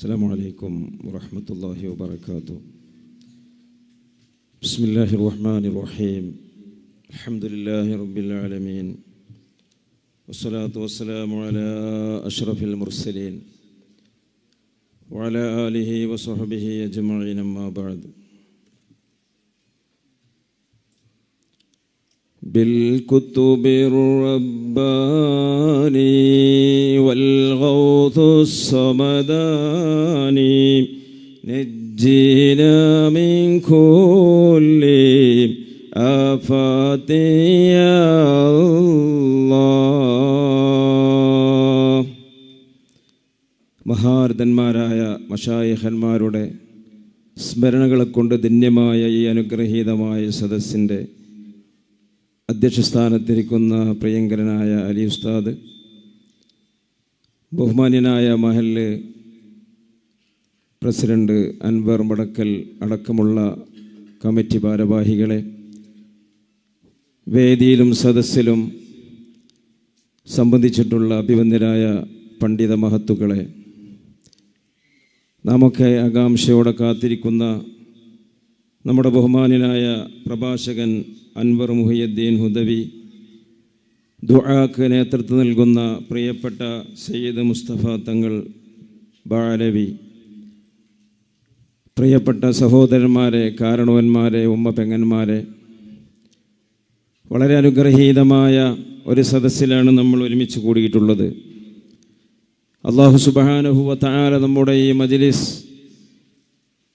السلام عليكم ورحمة الله وبركاته. بسم الله الرحمن الرحيم. الحمد لله رب العالمين. والصلاة والسلام على أشرف المرسلين. وعلى آله وصحبه أجمعين أما بعد. بالكتب الرباني والغوث الصمداني نجينا من كل آفات يا الله മഹാരഥന്മാരായ മഷായഹന്മാരുടെ സ്മരണകളെ കൊണ്ട് ധന്യമായ ഈ അനുഗ്രഹീതമായ സദസ്സിൻ്റെ അധ്യക്ഷസ്ഥാനത്തിരിക്കുന്ന പ്രിയങ്കരനായ അലി ഉസ്താദ് ബഹുമാന്യനായ മഹൽ പ്രസിഡന്റ് അൻവർ മടക്കൽ അടക്കമുള്ള കമ്മിറ്റി ഭാരവാഹികളെ വേദിയിലും സദസ്സിലും സംബന്ധിച്ചിട്ടുള്ള അഭിവന്ദ്യരായ പണ്ഡിത മഹത്തുക്കളെ നാമൊക്കെ ആകാംക്ഷയോടെ കാത്തിരിക്കുന്ന നമ്മുടെ ബഹുമാന്യനായ പ്രഭാഷകൻ അൻവർ മുഹിയുദ്ദീൻ ഹുദവി ദുആക്ക് നേതൃത്വം നൽകുന്ന പ്രിയപ്പെട്ട സയ്യിദ് മുസ്തഫ തങ്ങൾ ബാലവി പ്രിയപ്പെട്ട സഹോദരന്മാരെ കാരണവന്മാരെ ഉമ്മ പെങ്ങന്മാരെ വളരെ അനുഗ്രഹീതമായ ഒരു സദസ്സിലാണ് നമ്മൾ ഒരുമിച്ച് കൂടിയിട്ടുള്ളത്. അള്ളാഹു സുബാനുഹുവ താര നമ്മുടെ ഈ മജ്ലിസ്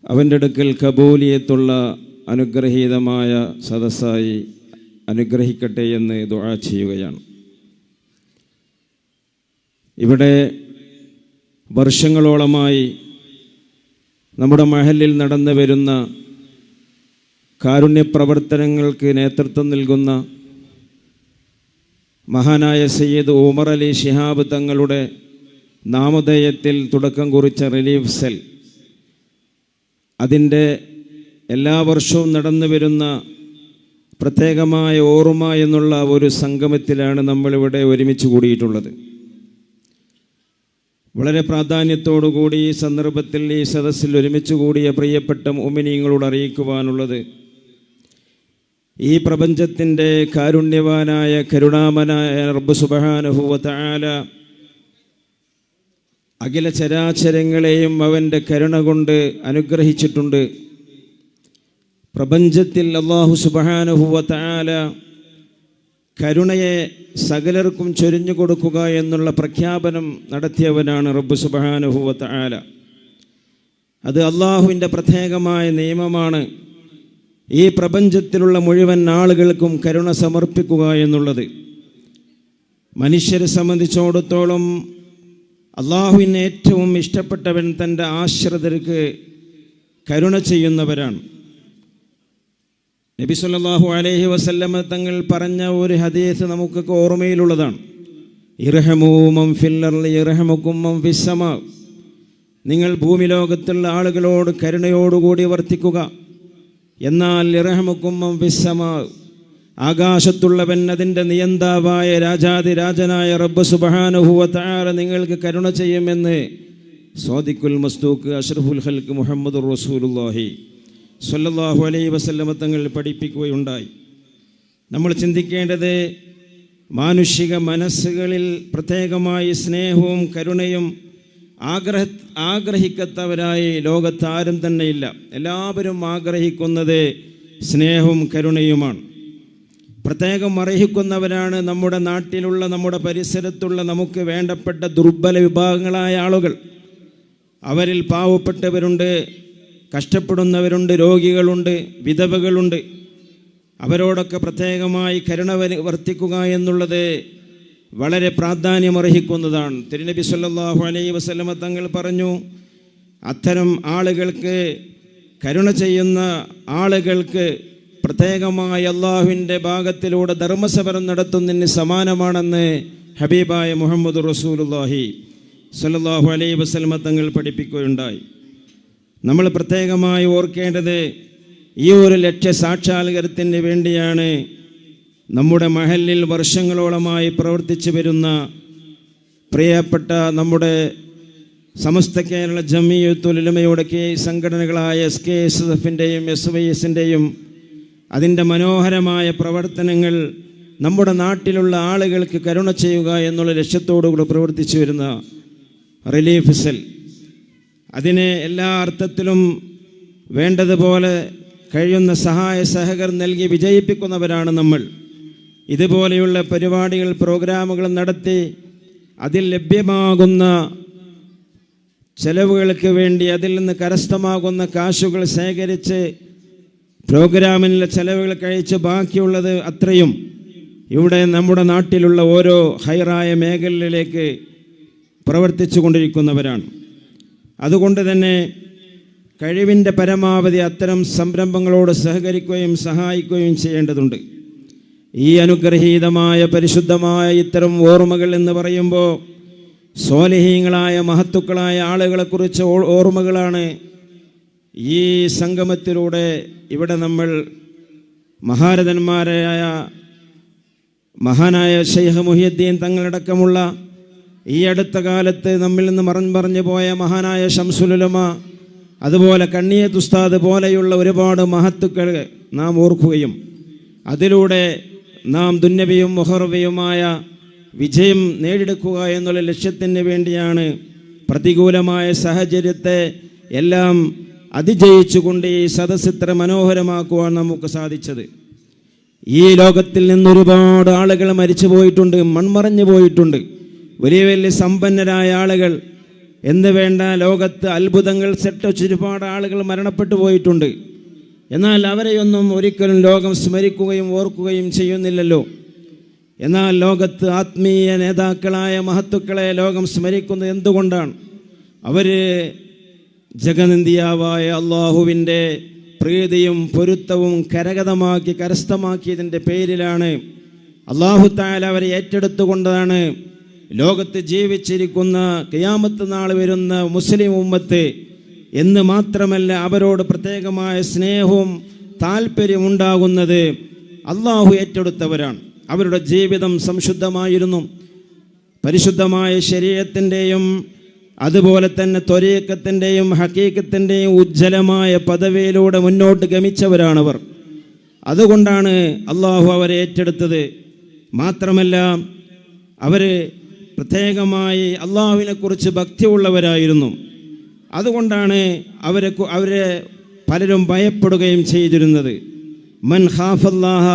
അവന്റെ അടുക്കൽ കബൂലിയത്തുള്ള അനുഗ്രഹീതമായ സദസ്സായി അനുഗ്രഹിക്കട്ടെ എന്ന് ദുആ ചെയ്യുകയാണ്. ഇവിടെ വർഷങ്ങളോളമായി നമ്മുടെ മഹലിൽ നടന്നു വരുന്ന കാരുണ്യ പ്രവർത്തനങ്ങൾക്ക് നേതൃത്വം നൽകുന്ന മഹാനായ സയ്യിദ് ഉമർ അലി ഷിഹാബ് തങ്ങളുടെ നാമധേയത്തിൽ തുടക്കം കുറിച്ച റിലീഫ് സെൽ. അതിന്റെ എല്ലാ വർഷവും നടന്നു വരുന്ന പ്രത്യേകമായ ഓർമ്മ എന്നുള്ള ഒരു സംഗമത്തിലാണ് നമ്മളിവിടെ ഒരുമിച്ച് കൂടിയിട്ടുള്ളത്. വളരെ പ്രാധാന്യത്തോടുകൂടി ഈ സന്ദർഭത്തിൽ ഈ സദസ്സിൽ ഒരുമിച്ച് കൂടിയ പ്രിയപ്പെട്ട ഉമിനിയങ്ങളോട് അറിയിക്കുവാനുള്ളത് ഈ പ്രപഞ്ചത്തിന്റെ കാരുണ്യവാനായ കരുണാമനായ റബ്ബ് സുബഹാനുഭൂവത്താല അഖില ചരാചരങ്ങളെയും അവന്റെ കരുണ കൊണ്ട് അനുഗ്രഹിച്ചിട്ടുണ്ട്. പ്രപഞ്ചത്തിൽ അള്ളാഹു സുബാനുഭൂവത്താല കരുണയെ സകലർക്കും ചൊരിഞ്ഞു കൊടുക്കുക എന്നുള്ള പ്രഖ്യാപനം നടത്തിയവനാണ് റബ്ബ് സുബഹാനുഭൂവത്താല അത് അള്ളാഹുവിന്റെ പ്രത്യേകമായ നിയമമാണ് ഈ പ്രപഞ്ചത്തിലുള്ള മുഴുവൻ ആളുകൾക്കും കരുണ സമർപ്പിക്കുക എന്നുള്ളത്. മനുഷ്യരെ സംബന്ധിച്ചിടത്തോളം അള്ളാഹുവിന് ഏറ്റവും ഇഷ്ടപ്പെട്ടവൻ തന്റെ ആശ്രിതർക്ക് കരുണ ചെയ്യുന്നവരാണ്. നബി സല്ലാഹു അലൈഹി വസല്ലമ തങ്ങൾ പറഞ്ഞ ഒരു ഹദീസ് നമുക്കൊക്കെ ഓർമ്മയിലുള്ളതാണ്. നിങ്ങൾ ഭൂമി ലോകത്തുള്ള ആളുകളോട് കരുണയോടുകൂടി വർത്തിക്കുക. എന്നാൽ ഇറഹമുക്കുമ്മം ഫിസ്സമ ആകാശത്തുള്ളവൻ അതിന്റെ നിയന്താവായ രാജാതിരാജനായ റബ്ബ് സുബഹാനുഹുവ താര നിങ്ങൾക്ക് കരുണ ചെയ്യുമെന്ന്. സ്വാദിക്കുൽ മസ്തൂക്ക് അഷ്റഫുൽ ഹൽക്ക് മുഹമ്മദ് റസൂലുല്ലാഹി സല്ലല്ലാഹു അലൈ വസല്ലമ തങ്ങൾ പഠിപ്പിക്കുകയുണ്ടായി. നമ്മൾ ചിന്തിക്കേണ്ടത് മാനുഷിക മനസ്സുകളിൽ പ്രത്യേകമായി സ്നേഹവും കരുണയും ആഗ്രഹ ആഗ്രഹിക്കത്തവരായി ലോകത്താരും തന്നെയില്ല. എല്ലാവരും ആഗ്രഹിക്കുന്നത് സ്നേഹവും കരുണയുമാണ്. പ്രത്യേകം അർഹിക്കുന്നവരാണ് നമ്മുടെ നാട്ടിലുള്ള നമ്മുടെ പരിസരത്തുള്ള നമുക്ക് വേണ്ടപ്പെട്ട ദുർബല വിഭാഗങ്ങളായ ആളുകൾ. അവരിൽ പാവപ്പെട്ടവരുണ്ട് കഷ്ടപ്പെടുന്നവരുണ്ട് രോഗികളുണ്ട് വിധവകളുണ്ട്. അവരോടൊക്കെ പ്രത്യേകമായി കരുണ വർത്തിക്കുക എന്നുള്ളത് വളരെ പ്രാധാന്യമർഹിക്കുന്നതാണ്. തിരുനബി സല്ലാഹു അലൈ വസല്ലമ തങ്ങൾ പറഞ്ഞു അത്തരം ആളുകൾക്ക് കരുണ ചെയ്യുന്ന ആളുകൾക്ക് പ്രത്യേകമായ അള്ളാഹുവിന്റെ ഭാഗത്തിലൂടെ ധർമ്മസമരം നടത്തുന്നതിന് സമാനമാണെന്ന് ഹബീബായ മുഹമ്മദ് റസൂലുല്ലാഹി സല്ലാഹു അലൈ വസല്ലമ തങ്ങൾ പഠിപ്പിക്കുകയുണ്ടായി. നമ്മൾ പ്രത്യേകമായി ഓർക്കേണ്ടത് ഈ ഒരു ലക്ഷ്യ സാക്ഷാത്കാരത്തിന് വേണ്ടിയാണ് നമ്മുടെ മഹലിൽ വർഷങ്ങളോളമായി പ്രവർത്തിച്ചു വരുന്ന പ്രിയപ്പെട്ട നമ്മുടെ സമസ്ത കേരള ജമിയത്തുലമയുടെ കെ സംഘടനകളായ എസ് കെ എസ് എഫിന്റെയും എസ് വൈ എസിന്റെയും അതിന്റെ മനോഹരമായ പ്രവർത്തനങ്ങൾ നമ്മുടെ നാട്ടിലുള്ള ആളുകൾക്ക് കരുണ ചെയ്യുക എന്നുള്ള ലക്ഷ്യത്തോടുകൂടി പ്രവർത്തിച്ചു വരുന്ന റിലീഫ് സെൽ. അതിനെ എല്ലാ അർത്ഥത്തിലും വേണ്ടതുപോലെ കഴിയുന്ന സഹായ സഹകർ നൽകി വിജയിപ്പിക്കുന്നവരാണ് നമ്മൾ. ഇതുപോലെയുള്ള പരിപാടികൾ പ്രോഗ്രാമുകൾ നടത്തി അതിൽ ലഭ്യമാകുന്ന ചെലവുകൾക്ക് വേണ്ടി അതിൽ നിന്ന് കരസ്ഥമാകുന്ന കാശുകൾ ശേഖരിച്ച് പ്രോഗ്രാമിനുള്ള ചെലവുകൾ കഴിച്ച് ബാക്കിയുള്ളത് അത്രയും. ഇവിടെ നമ്മുടെ നാട്ടിലുള്ള ഓരോ ഹൈറായ മേഖലയിലേക്ക് പ്രവർത്തിച്ചു കൊണ്ടിരിക്കുന്നവരാണ് അതുകൊണ്ട് തന്നെ കഴിവിന്റെ പരമാവധി അത്തരം സംരംഭങ്ങളോട് സഹകരിക്കുകയും സഹായിക്കുകയും ചെയ്യേണ്ടതുണ്ട്. ഈ അനുഗ്രഹീതമായ പരിശുദ്ധമായ ഇത്തരം ഓർമ്മകൾ എന്ന് പറയുമ്പോൾ സ്വാലിഹീങ്ങളായ മഹത്തുക്കളായ ആളുകളെക്കുറിച്ച് ഓർമ്മകളാണ് ഈ സംഗമത്തിലൂടെ ഇവിടെ നമ്മൾ മഹാരഥന്മാരായ മഹാനായ ഷെയ്ഖ് മുഹിയുദ്ദീൻ തങ്ങളടക്കമുള്ള ഈ അടുത്ത കാലത്ത് നമ്മിൽ നിന്ന് മറഞ്ഞു പറഞ്ഞു പോയ മഹാനായ ഷംസുലുലമ അതുപോലെ കണ്ണിയത്ത് ഉസ്താദ് പോലെയുള്ള ഒരുപാട് മഹത്തുക്കൾ നാം ഓർക്കുകയും അതിലൂടെ നാം ദുന്നവിയും മുഹർവയുമായ വിജയം നേടിയെടുക്കുക എന്നുള്ള ലക്ഷ്യത്തിന് വേണ്ടിയാണ് പ്രതികൂലമായ സാഹചര്യത്തെ എല്ലാം അതിജയിച്ചുകൊണ്ട് ഈ സദസ് ഇത്ര മനോഹരമാക്കുവാൻ നമുക്ക് സാധിച്ചത്. ഈ ലോകത്തിൽ നിന്നൊരുപാട് ആളുകൾ മരിച്ചു പോയിട്ടുണ്ട് മൺമറഞ്ഞു പോയിട്ടുണ്ട് വലിയ വലിയ സമ്പന്നരായ ആളുകൾ എന്ന് വേണ്ട ലോകത്ത് അത്ഭുതങ്ങൾ സെട്ടച്ച് ഒരുപാട് ആളുകൾ മരണപ്പെട്ടു പോയിട്ടുണ്ട്. എന്നാൽ അവരെയൊന്നും ഒരിക്കലും ലോകം സ്മരിക്കുകയും ഓർക്കുകയും ചെയ്യുന്നില്ലല്ലോ. എന്നാൽ ലോകത്ത് ആത്മീയ നേതാക്കളായ മഹത്തുക്കളെ ലോകം സ്മരിക്കുന്നത് എന്തുകൊണ്ടാണ്? അവർ ജഗനന്ദിയാവായ അള്ളാഹുവിന്റെ പ്രീതിയും പൊരുത്തവും കരഗതമാക്കി കരസ്ഥമാക്കിയതിന്റെ പേരിലാണ്. അള്ളാഹു താല അവരെ ഏറ്റെടുത്തുകൊണ്ടാണ് ലോകത്ത് ജീവിച്ചിരിക്കുന്ന കിയാമത്ത് നാൾ വരുന്ന മുസ്ലിം ഉമ്മത്ത് എന്ന് മാത്രമല്ല അവരോട് പ്രത്യേകമായ സ്നേഹവും താല്പര്യമുണ്ടാകുന്നത് അള്ളാഹു ഏറ്റെടുത്തവരാണ്. അവരുടെ ജീവിതം സംശുദ്ധമായിരുന്നു. പരിശുദ്ധമായ ശരീരത്തിന്റെയും അതുപോലെ തന്നെ ത്വരീക്കത്തിന്റെയും ഹക്കീക്കത്തിന്റെയും ഉജ്ജ്വലമായ പദവിയിലൂടെ മുന്നോട്ട് ഗമിച്ചവരാണവർ. അതുകൊണ്ടാണ് അള്ളാഹു അവരെ ഏറ്റെടുത്തത്. മാത്രമല്ല അവർ പ്രത്യേകമായി അള്ളാഹുവിനെക്കുറിച്ച് ഭക്തിയുള്ളവരായിരുന്നു. അതുകൊണ്ടാണ് അവരെ അവരെ പലരും ഭയപ്പെടുകയും ചെയ്തിരുന്നത്. മൻ ഹാഫല്ലാഹ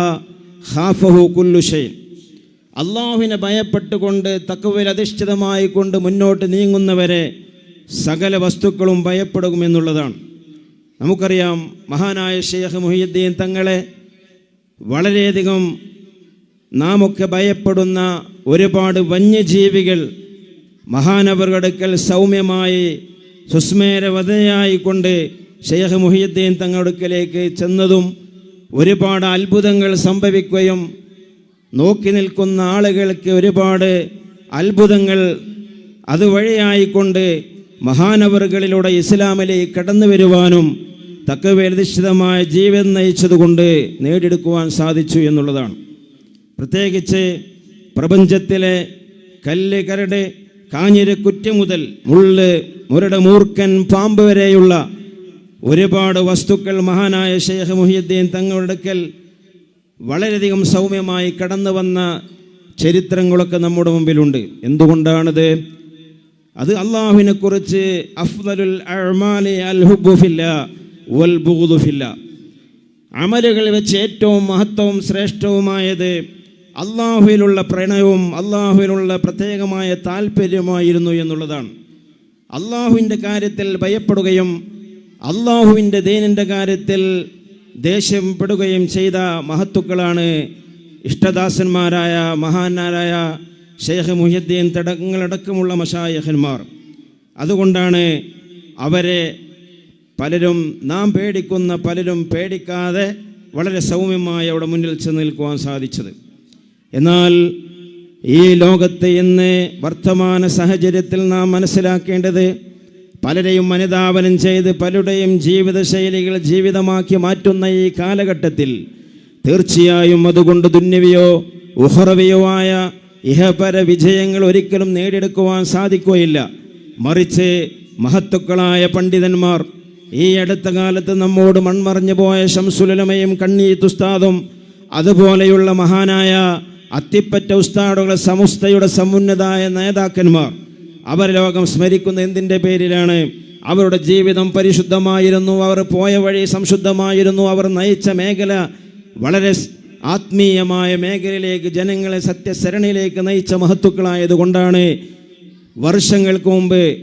ഹാഫഹു കുല്ലുഷൈൻ അള്ളാഹുവിനെ ഭയപ്പെട്ടുകൊണ്ട് തക്കവയിൽ അധിഷ്ഠിതമായി കൊണ്ട് മുന്നോട്ട് നീങ്ങുന്നവരെ സകല വസ്തുക്കളും ഭയപ്പെടും എന്നുള്ളതാണ്. നമുക്കറിയാം മഹാനായ ഷെയ്ഖ് മുഹിയുദ്ദീൻ തങ്ങളെ വളരെയധികം നാമൊക്കെ ഭയപ്പെടുന്ന ഒരുപാട് വന്യജീവികൾ മഹാനവറുടെക്കൽ സൗമ്യമായി സുസ്മേരവതയായിക്കൊണ്ട് ഷെയ്ഖ് മുഹിയുദ്ദീൻ തങ്ങടുക്കലേക്ക് ചെന്നതും ഒരുപാട് അത്ഭുതങ്ങൾ സംഭവിക്കുകയും നോക്കി നിൽക്കുന്ന ആളുകൾക്ക് ഒരുപാട് അത്ഭുതങ്ങൾ അതുവഴിയായിക്കൊണ്ട് മഹാനവറുകളിലൂടെ ഇസ്ലാമിലേക്ക് കടന്നു വരുവാനും തക്കവേലധിഷ്ഠിതമായ ജീവിതം നയിച്ചതുകൊണ്ട് നേടിയെടുക്കുവാൻ സാധിച്ചു എന്നുള്ളതാണ്. പ്രത്യേകിച്ച് പ്രപഞ്ചത്തിലെ കല്ല് കരട് കാഞ്ഞിരക്കുറ്റ മുതൽ മുള്ള് മുരട മൂർക്കൻ പാമ്പ് വരെയുള്ള ഒരുപാട് വസ്തുക്കൾ മഹാനായ ഷെയ്ഖ് മുഹിയുദ്ദീൻ തങ്ങളുടെ അടുക്കൽ വളരെയധികം സൗമ്യമായി കടന്നു വന്ന ചരിത്രങ്ങളൊക്കെ നമ്മുടെ മുമ്പിലുണ്ട്. എന്തുകൊണ്ടാണത്? അത് അള്ളാഹുവിനെ കുറിച്ച് അഫ്ദലുൽ അമലുകൾ വെച്ച് ഏറ്റവും മഹത്വവും ശ്രേഷ്ഠവുമായത് അള്ളാഹുവിലുള്ള പ്രണയവും അള്ളാഹുവിനുള്ള പ്രത്യേകമായ താല്പര്യമായിരുന്നു എന്നുള്ളതാണ്. അള്ളാഹുവിന്റെ കാര്യത്തിൽ ഭയപ്പെടുകയും അള്ളാഹുവിന്റെ ദീനിന്റെ കാര്യത്തിൽ ദേഷ്യപ്പെടുകയും ചെയ്ത മഹത്തുക്കളാണ് ഇഷ്ടദാസന്മാരായ മഹാന്മാരായ ഷെയ്ഖ് മുഹ്യദ്ദീൻ തടങ്ങളടക്കമുള്ള മഷായഹന്മാർ. അതുകൊണ്ടാണ് അവരെ പലരും നാം പേടിക്കുന്ന പലരും പേടിക്കാതെ വളരെ സൗമ്യമായി അവിടെ മുന്നിൽ ചെന്ന് നിൽക്കുവാൻ സാധിച്ചത്. എന്നാൽ ഈ ലോകത്തെ ഇന്ന് വർത്തമാന സാഹചര്യത്തിൽ നാം മനസ്സിലാക്കേണ്ടത് പലരെയും അനുധാപനം ചെയ്ത് പലരുടെയും ജീവിതശൈലികൾ ജീവിതമാക്കി മാറ്റുന്ന ഈ കാലഘട്ടത്തിൽ തീർച്ചയായും അതുകൊണ്ട് ദുന്യവിയോ ഉഹറവിയോ ആയ ഇഹപര വിജയങ്ങൾ ഒരിക്കലും നേടിയെടുക്കുവാൻ സാധിക്കുകയില്ല. മറിച്ച് മഹത്തുക്കളായ പണ്ഡിതന്മാർ ഈ അടുത്ത കാലത്ത് നമ്മോട് മൺമറഞ്ഞു പോയ ശംസുലമയും കണ്ണീത്ത് ഉസ്താദും അതുപോലെയുള്ള മഹാനായ അത്തിപ്പറ്റ ഉസ്താദുകളെ സമസ്തയുടെ സമുന്നതായ നേതാക്കന്മാർ. അവർ ലോകം സ്മരിക്കുന്ന എന്തിന്റെ പേരിലാണ്? അവരുടെ ജീവിതം പരിശുദ്ധമായിരുന്നു. അവർ പോയ വഴി സംശുദ്ധമായിരുന്നു. അവർ നയിച്ച മേഖല വളരെ ആത്മീയമായ മേഖലയിലേക്ക് ജനങ്ങളെ സത്യസരണിയിലേക്ക് നയിച്ച മഹത്തുക്കളായതുകൊണ്ടാണ് വർഷങ്ങൾക്ക് മുമ്പ്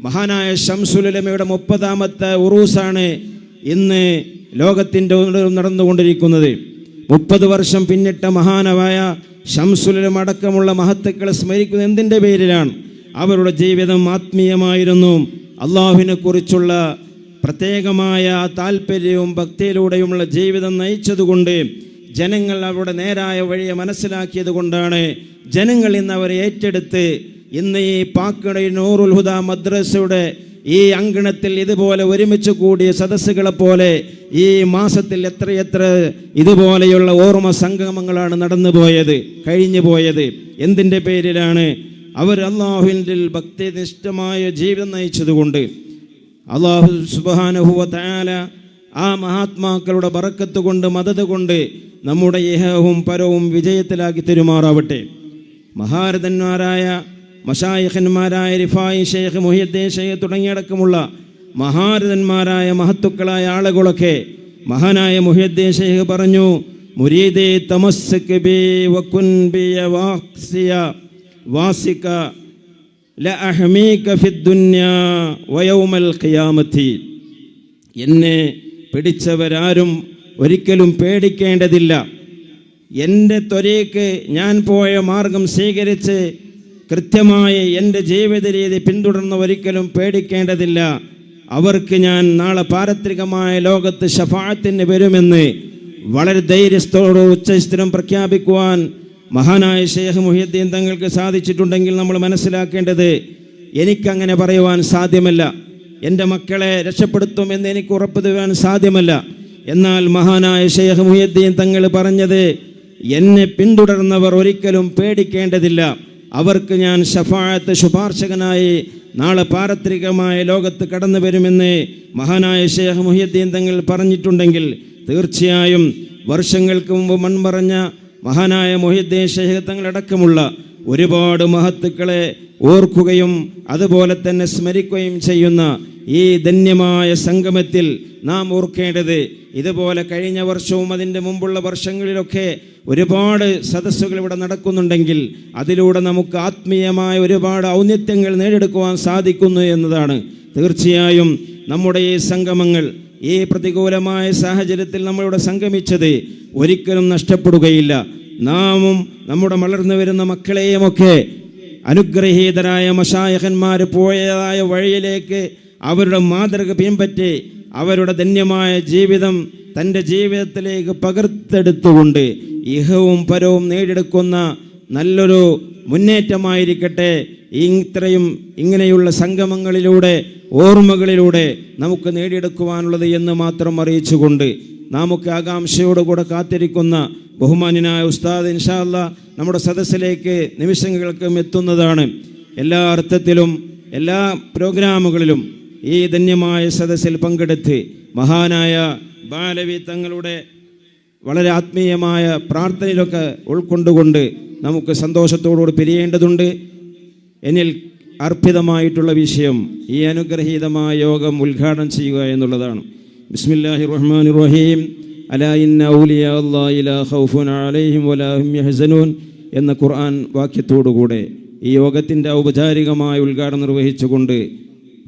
മഹാനായ ഷംസുലമയുടെ മുപ്പതാമത്തെ ഉറൂസാണ് ഇന്ന് ലോകത്തിന്റെ നടന്നുകൊണ്ടിരിക്കുന്നത്. മുപ്പത് വർഷം പിന്നിട്ട മഹാനവായ ഷംസുലം അടക്കമുള്ള മഹത്തുക്കളെ സ്മരിക്കുന്ന എന്തിന്റെ പേരിലാണ്? അവരുടെ ജീവിതം ആത്മീയമായിരുന്നു. അള്ളാഹുവിനെ കുറിച്ചുള്ള പ്രത്യേകമായ താല്പര്യവും ഭക്തിയിലൂടെയുമുള്ള ജീവിതം നയിച്ചതുകൊണ്ട് ജനങ്ങൾ അവരുടെ നേരായ വഴിയെ മനസ്സിലാക്കിയത് കൊണ്ടാണ് ജനങ്ങൾ ഇന്ന് അവരെ ഏറ്റെടുത്ത് ഇന്ന് ഈ പാക്കട നൂറുൽ ഹുദ മദ്രസയുടെ ഈ അങ്കണത്തിൽ ഇതുപോലെ ഒരുമിച്ച് കൂടിയ സദസ്സുകളെ പോലെ ഈ മാസത്തിൽ എത്രയെത്ര ഇതുപോലെയുള്ള ഓർമ്മ സംഗമങ്ങളാണ് നടന്നു പോയത് കഴിഞ്ഞു പോയത്. എന്തിന്റെ പേരിലാണ്? അവർ അള്ളാഹുവിന്റെ ഭക്തിനിഷ്ഠമായ ജീവിതം നയിച്ചതുകൊണ്ട്. അള്ളാഹു സുബാനുഹുവ തയാല ആ മഹാത്മാക്കളുടെ ബറക്കത്ത് കൊണ്ട് മതത് കൊണ്ട് നമ്മുടെ ഇഹവും പരവും വിജയത്തിലാക്കി തെരുമാറാവട്ടെ. മഹാരഥന്മാരായ മഷായിഖന്മാരായ റിഫായി ഷെയ്ഖ് മുഹിയദ്ദീൻ ഷെയ്ഖ് തുടങ്ങിയടക്കമുള്ള മഹാരഥന്മാരായ മഹത്തുക്കളായ ആളുകളൊക്കെ മഹാനായ മുഹിയദ്ദീൻ ഷെയ്ഖ് പറഞ്ഞു മുരീദേ തമസ്സക് ബി വാസിക ലഅഹ്മീക എന്നെ പിടിച്ചവരാരും ഒരിക്കലും പേടിക്കേണ്ടതില്ല. എന്റെ ത്വരയ്ക്ക് ഞാൻ പോയ മാർഗം സ്വീകരിച്ച് കൃത്യമായി എന്റെ ജീവിത രീതി പിന്തുടർന്ന് ഒരിക്കലും പേടിക്കേണ്ടതില്ല. അവർക്ക് ഞാൻ നാളെ പാരത്രികമായ ലോകത്ത് ഷഫാത്തിന് വരുമെന്ന് വളരെ ധൈര്യത്തോട് ഉച്ചസ്ഥിരം പ്രഖ്യാപിക്കുവാൻ മഹാനായ ഷെയ്ഖ് മുഹിയുദ്ദീൻ തങ്ങൾക്ക് സാധിച്ചിട്ടുണ്ടെങ്കിൽ നമ്മൾ മനസ്സിലാക്കേണ്ടത് എനിക്കങ്ങനെ പറയുവാൻ സാധ്യമല്ല. എന്റെ മക്കളെ രക്ഷപ്പെടുത്തുമെന്ന് എനിക്ക് ഉറപ്പ് തരുവാൻ സാധ്യമല്ല. എന്നാൽ മഹാനായ ഷെയ്ഖ് മുഹിയുദ്ദീൻ തങ്ങൾ പറഞ്ഞത് എന്നെ പിന്തുടർന്നവർ ഒരിക്കലും പേടിക്കേണ്ടതില്ല. അവർക്ക് ഞാൻ ഷഫായത്ത് ശുപാർശകനായി നാളെ പാരത്രികമായ ലോകത്ത് കടന്നു വരുമെന്ന് മഹാനായ ഷെയ്ഖ് മുഹിയുദ്ദീൻ തങ്ങൾ പറഞ്ഞിട്ടുണ്ടെങ്കിൽ തീർച്ചയായും വർഷങ്ങൾക്ക് മുമ്പ് മൺമറഞ്ഞ മഹാനായ മൊഹിദ്ദീൻ ഷെയ്ഖ് തങ്ങളടക്കമുള്ള ഒരുപാട് മഹത്തുക്കളെ ഓർക്കുകയും അതുപോലെ തന്നെ സ്മരിക്കുകയും ചെയ്യുന്ന ഈ ധന്യമായ സംഗമത്തിൽ നാം ഓർക്കേണ്ടത് ഇതുപോലെ കഴിഞ്ഞ വർഷവും അതിന്റെ മുമ്പുള്ള വർഷങ്ങളിലൊക്കെ ഒരുപാട് സദസ്സുകൾ ഇവിടെ നടക്കുന്നുണ്ടെങ്കിൽ അതിലൂടെ നമുക്ക് ആത്മീയമായ ഒരുപാട് ഔന്നിത്യങ്ങൾ നേടിയെടുക്കുവാൻ സാധിക്കുന്നു എന്നതാണ്. തീർച്ചയായും നമ്മുടെ ഈ സംഗമങ്ങൾ ഈ പ്രതികൂലമായ സാഹചര്യത്തിൽ നമ്മളിവിടെ സംഗമിച്ചത് ഒരിക്കലും നഷ്ടപ്പെടുകയില്ല. നാമും നമ്മുടെ വളർന്നു വരുന്ന മക്കളെയുമൊക്കെ അനുഗ്രഹീതരായ മഷായഹന്മാർ പോയതായ വഴിയിലേക്ക് അവരുടെ മാതൃക പിൻപറ്റി അവരുടെ ധന്യമായ ജീവിതം തന്റെ ജീവിതത്തിലേക്ക് പകർത്തെടുത്തുകൊണ്ട് ഇഹവും പരവും നേടിയെടുക്കുന്ന നല്ലൊരു മുന്നേറ്റമായിരിക്കട്ടെ. ഇത്രയും ഇങ്ങനെയുള്ള സംഗമങ്ങളിലൂടെ ഓർമ്മകളിലൂടെ നമുക്ക് നേടിയെടുക്കുവാനുള്ളത് എന്ന് മാത്രം അറിയിച്ചുകൊണ്ട് നമുക്ക് ആകാംക്ഷയോടുകൂടെ കാത്തിരിക്കുന്ന ബഹുമാന്യനായ ഉസ്താദ് ഇൻഷാല്ല നമ്മുടെ സദസ്സിലേക്ക് നിമിഷങ്ങൾക്കും എത്തുന്നതാണ്. എല്ലാ അർത്ഥത്തിലും എല്ലാ പ്രോഗ്രാമുകളിലും ഈ ധന്യമായ സദസ്സിൽ പങ്കെടുത്ത് മഹാനായ ബാലവി തങ്ങളുടെ വളരെ ആത്മീയമായ പ്രാർത്ഥനയിലൊക്കെ ഉൾക്കൊണ്ടുകൊണ്ട് നമുക്ക് സന്തോഷത്തോടുകൂടി പിരിയേണ്ടതുണ്ട്. എന്നിൽ അർപ്പിതമായിട്ടുള്ള വിഷയം ഈ അനുഗ്രഹീതമായ യോഗം ഉദ്ഘാടനം ചെയ്യുക എന്നുള്ളതാണ്. ബിസ്മില്ലാഹി റഹ്മാൻ റഹീം അലാ എന്ന ഖുർആൻ വാക്യത്തോടുകൂടെ ഈ യോഗത്തിന്റെ ഔപചാരികമായ ഉദ്ഘാടനം നിർവഹിച്ചുകൊണ്ട്